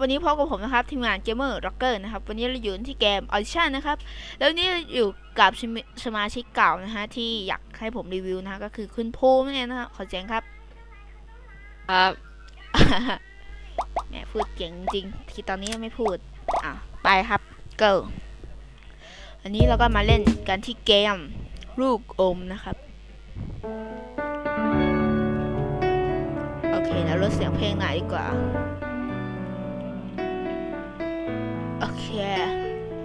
วันนี้พบกับผมนะครับ ทีมงานเกมเมอร์ร็อกเกอร์นะครับ วันนี้เราอยู่ที่เกมออ d ิชั่นนะครับ แล้วนี่เราอยู่กับสมาสมาชิกเก่านะฮะที่อยากให้ผมรีวิวนะฮะก็คือคุณภูมินั่นเองนะฮะขอเสียงครับ ครับแหมพูดเก่งจริง ที่ตอนนี้ยังไม่พูด อะ ไปครับ go อันนี้เราก็มาเล่นกันที่เกมลูกอมนะครับ โอเคแล้วลดเสียงเพลงหน่อยดีกว่า โอเค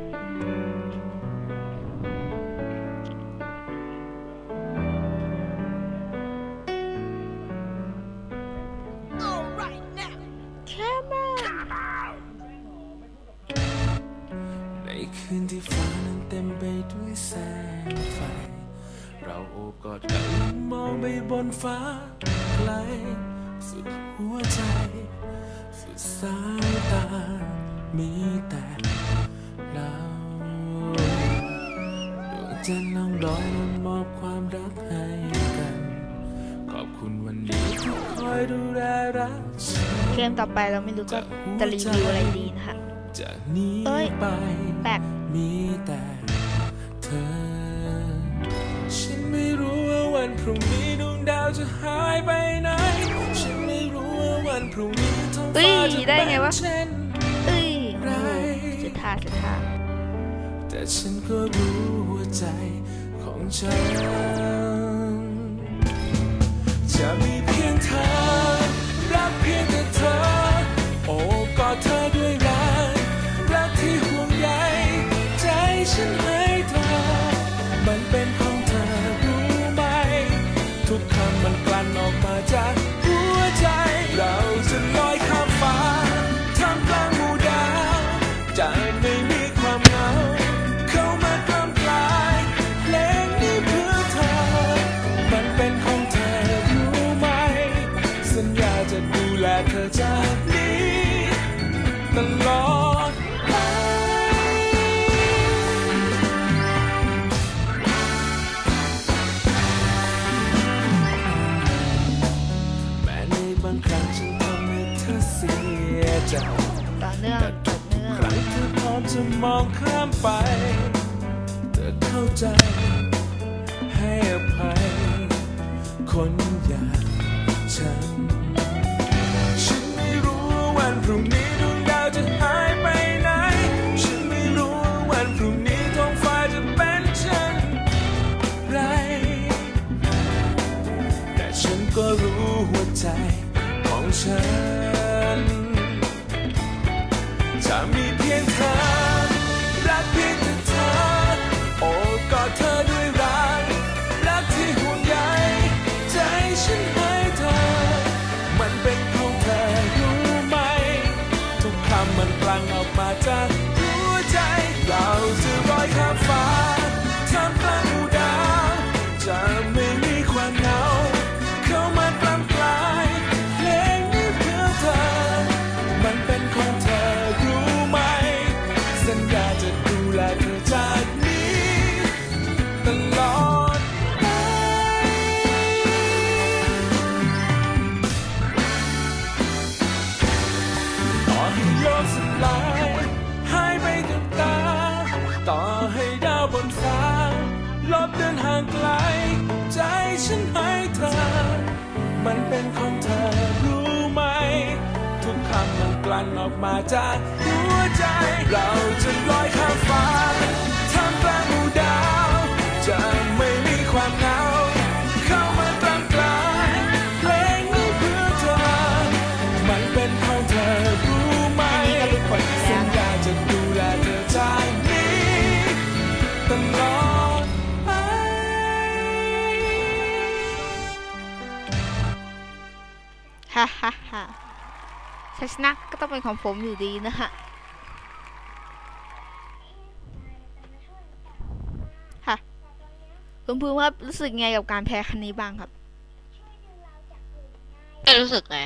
ในคืนที่ฟ้านั้นเต็มไปด้วยแสงไฟ เราโอบกอดกันมองไปบนฟ้าไกลสุดหัวใจ สุดสายตา มีแต่เราดวงจันทร์น้องดอยนั้นมอบความรักให้กัน ขอบคุณวันนี้ที่คอยดูแลรักฉันเกมต่อไปเราไม่รู้ก็จะรีวิวอะไรดีนะฮะจากนี้เอ้ยไปแปลก มีแต่เธอ ฉันไม่รู้ว่าวันพรุ่งนี้ดวงดาวจะหายไปไหน ฉันไม่รู้ว่าวันพรุ่งนี้ท้องเอ้ฟ้ายจะได้เป็นไงวะเช่นเอ้ยโอ้โห สุดท่าสุดท่าแต่ฉันก็รู้หัวใจของฉันจะมีางครั้งฉันทำให้เธอเสียใจต่อเนื่องต่อเนื่องครั้งเธอพร้อมจะมองข้ามไปเธอเข้าใจให้อภัยคนอย่างฉัน ฉัน จะมีเพียงเธอ รักเพียงแต่เธอ โอ้กอดเธอด้วยรัก รักที่ห่วงใยใจฉันให้เธอ มันเป็นของเธอรู้ไหม ทุกคำมันกลั่นออกมาจาก เธอรู้ไหม ทุกคำมันกลั่นออกมาจากหัวใจ เราจะลอยข้ามฟ้า ฮ่าฮ่าฮ่าชัยชนะก็ต้องเป็นของผมอยู่ดีนะฮะค่ะคุณภูมิครับรู้สึกไงกับการแพ้ครั้งนี้บ้างครับ ไม่รู้สึกไง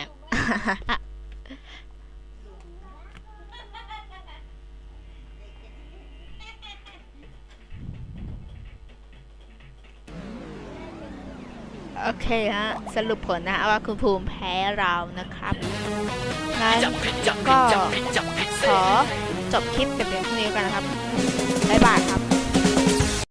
โอเคฮะสรุปผลนะฮะว่าคุณภูมิแพ้เรานะครับงั้นก็ขอจบคลิปแต่เพียงเท่านี้กันนะครับบ๊ายบายครับ